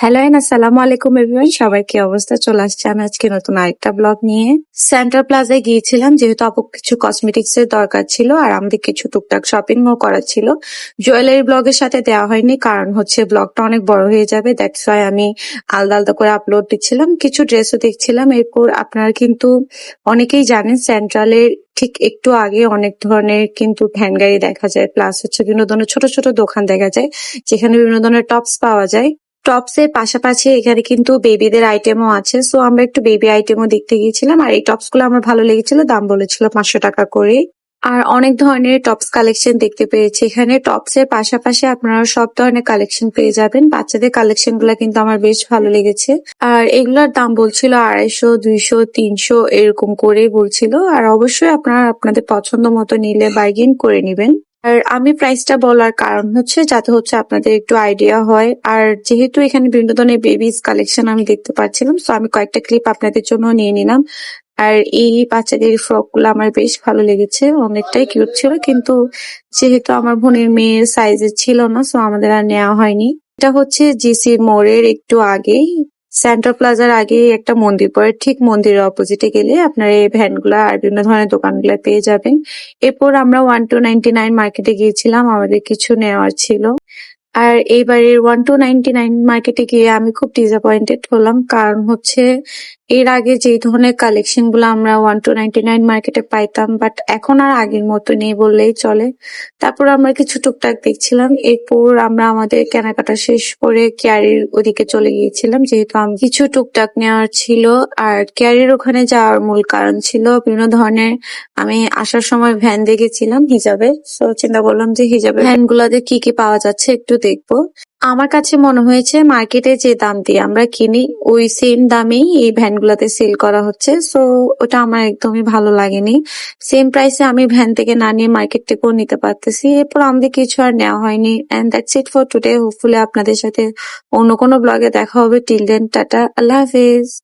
Hello and আসসালামু আলাইকুম everyone সবাই কি অবস্থা? চলে আসছে আমি আজকে নতুন আরেকটা ব্লগ নিয়ে। সেন্ট্রাল প্লাজায় গিয়েছিলাম, যেহেতু আপু কিছু কসমেটিক্স এর দরকার ছিল আর আমাদের কিছু টুকটাক শপিং ও করার ছিল। জুয়েলারি ব্লগের সাথে দেওয়া হয়নি, কারণ হচ্ছে ব্লগটা অনেক বড় হয়ে যাবে। দ্যাটস ওয়াই আমি আলাদা আলাদা করে আপলোড দিচ্ছিলাম। কিছু ড্রেসও দেখছিলাম, এরপর আপনারা কিন্তু অনেকেই জানেন সেন্ট্রালের ঠিক একটু আগে অনেক ধরনের কিন্তু ভ্যান গাড়ি দেখা যায়। প্লাস হচ্ছে বিভিন্ন ধরনের ছোট ছোট দোকান দেখা যায়, যেখানে বিভিন্ন ধরনের টপস পাওয়া যায়। টপস এর পাশাপাশি এখানে কিন্তু বেবিদের আইটেমও আছে। সো আমরা একটু বেবি আইটেমও দেখতে গিয়েছিলাম আর এই টপসগুলো আমার ভালো লেগেছিল, দাম বলেছিল পাঁচশো টাকা করে আর অনেক ধরনের টপস কালেকশন দেখতে পেয়েছি। এখানে টপস এর পাশাপাশি আপনারা সব ধরনের কালেকশন পেয়ে যাবেন। বাচ্চাদের কালেকশনগুলো কিন্তু আমার বেশ ভালো লেগেছে। আর এগুলোর দাম বলছিল আড়াইশো, দুইশো, তিনশো এরকম করে বলছিল। আর অবশ্যই আপনারা আপনাদের পছন্দ মতো নিলে বার্গেন করে নেবেন। আর আমি প্রাইসটা বলার কারণ হচ্ছে, যাতে হচ্ছে আপনাদের একটু আইডিয়া হয়। আর যেহেতু এখানে বিভিন্ন ধরনের বেবিস কালেকশন আমি দেখতে পাচ্ছিলাম সো আমি কয়েকটা ক্লিপ আপনাদের জন্য নিয়ে নিলাম। আর এই বাচ্চাদের ফ্রকগুলো আমার বেশ ভালো লেগেছে, অনেকটাই কিউট ছিল, কিন্তু যেহেতু আমার বোনের মেয়ের সাইজের ছিল না সো আমাদের আর নেওয়া হয়নি। এটা হচ্ছে জিসি মোড়ের একটু আগেই সেন্ট্রাল প্লাজার আগে একটা মন্দির পরে ঠিক মন্দিরের অপোজিটে গেলে আপনারা এই ভ্যানগুলা আর বিভিন্ন ধরনের দোকানগুলো পেয়ে যাবেন। এরপর আমরা ওয়ান টু নাইনটি নাইন মার্কেটে গিয়েছিলাম, আমাদের কিছু নেওয়ার ছিল। আর এইবারের ওয়ান টু নাইনটি নাইন মার্কেটে গিয়ে আমি খুব ডিসঅ্যাপয়েন্টেড হলাম, কারণ হচ্ছে এর আগে যে ধরনের কালেকশনগুলো আমরা ওয়ান টু নাইনটি নাইন মার্কেটে পাইতাম বাট এখন আর আগের মতো নেই বললেই চলে। তারপর আমরা কিছু টুকটাক দেখছিলাম। এরপর আমরা আমাদের কেনাকাটা শেষ করে কেয়ারির ওদিকে চলে গিয়েছিলাম, যেহেতু আমি কিছু টুকটাক নেওয়ার ছিল, আর কেয়ারির ওখানে যাওয়ার মূল কারণ ছিল বিভিন্ন ধরনের আমি আসার সময় ভ্যান দেখেছিলাম হিজাবে সো চিন্তা করলাম যে হিজাবে ভ্যান গুলাতে কি কি পাওয়া যাচ্ছে একটু দেখব। আমার কাছে মনে হয়েছে মার্কেটে যে দাম দিয়ে আমরা কিনি, ওই সেম দামেই এই ভ্যান গুলাতে সেল করা হচ্ছে। সো ওটা আমার একদমই ভালো লাগেনি। সেম প্রাইসে আমি ভ্যান থেকে না নিয়ে মার্কেট থেকেও নিতে পারতেছি। এরপর আমাদের কিছু আর নেওয়া হয়নি। And that's it for today hopefully আপনাদের সাথে অন্য কোনো ব্লগে দেখা হবে। Till then tata. আল্লাহ হাফেজ।